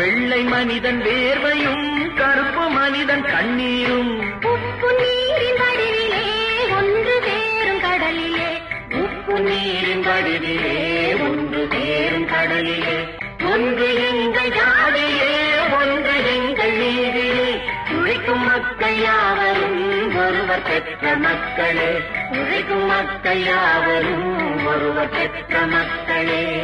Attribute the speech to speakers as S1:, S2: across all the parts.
S1: வெள்ளை மனிதன் வேர்வையும் கருப்பு மனிதன் கண்ணீரும்.
S2: உப்பு நீரின் வடிவிலே ஒன்று சேரும் கடலிலே. உப்பு நீரின் வடிவிலே ஒன்று சேரும் கடலிலே. ஒன்று எங்கள் ஜாதியே ஒன்று எங்கள் நீரிலே உழைக்கும் மக்கள் யாவரும் ஒருவர் பெற்ற மக்களே. உழைக்கும் மக்கள் யாவரும் ஒருவர் பெற்ற மக்களே.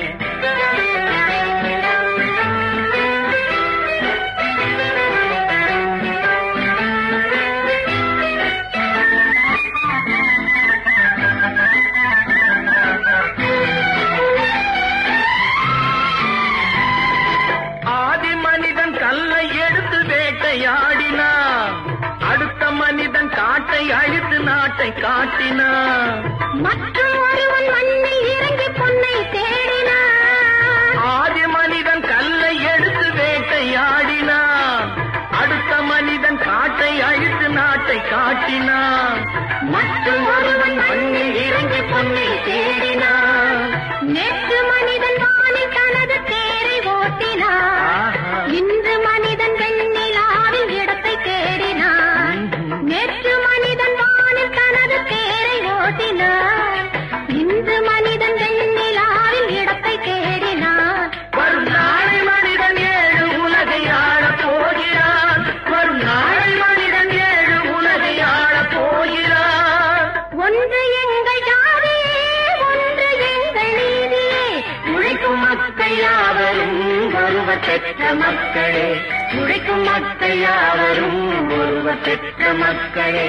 S1: வேட்டையாடினான் அடுத்த மனிதன் காட்டை அழித்து நாட்டை காட்டினான்.
S2: மற்றும் ஒருவன் மண்ணில் இறங்கி பொன்னை தேடினான்.
S1: ஆதி மனிதன் கல்லை எடுத்து வேட்டையாடினான். அடுத்த மனிதன் காட்டை அழித்து நாட்டை காட்டினான்.
S2: மற்றும் ஒருவன் மண்ணில் இறங்கி பொன்னை தேடினான். ஒருவர் பெற்ற மக்களே உழைக்கும் மக்கள் யாவரும் ஒருவர் பெற்ற மக்களே.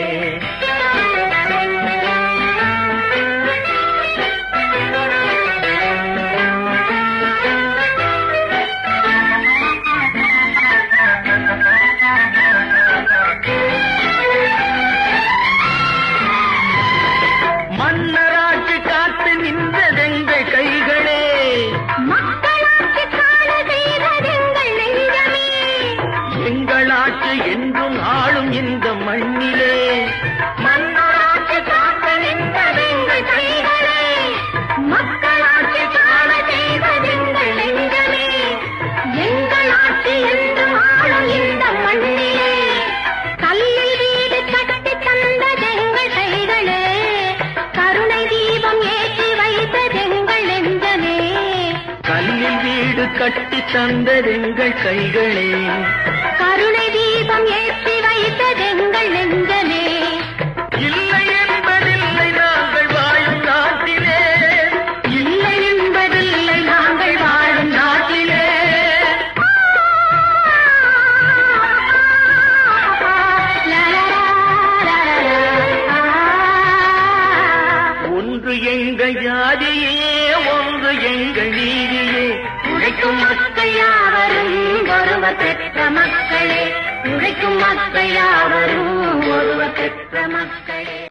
S2: கட்டி தந்ததெங்கள் கைகளே. கருணை தீபம் ஏற்றி உழைக்கும் மக்கள் யாவரும் ஒருவர் பெற்ற மக்களே. உழைக்கும் மக்கள் யாவரும் ஒருவர் பெற்ற மக்களே.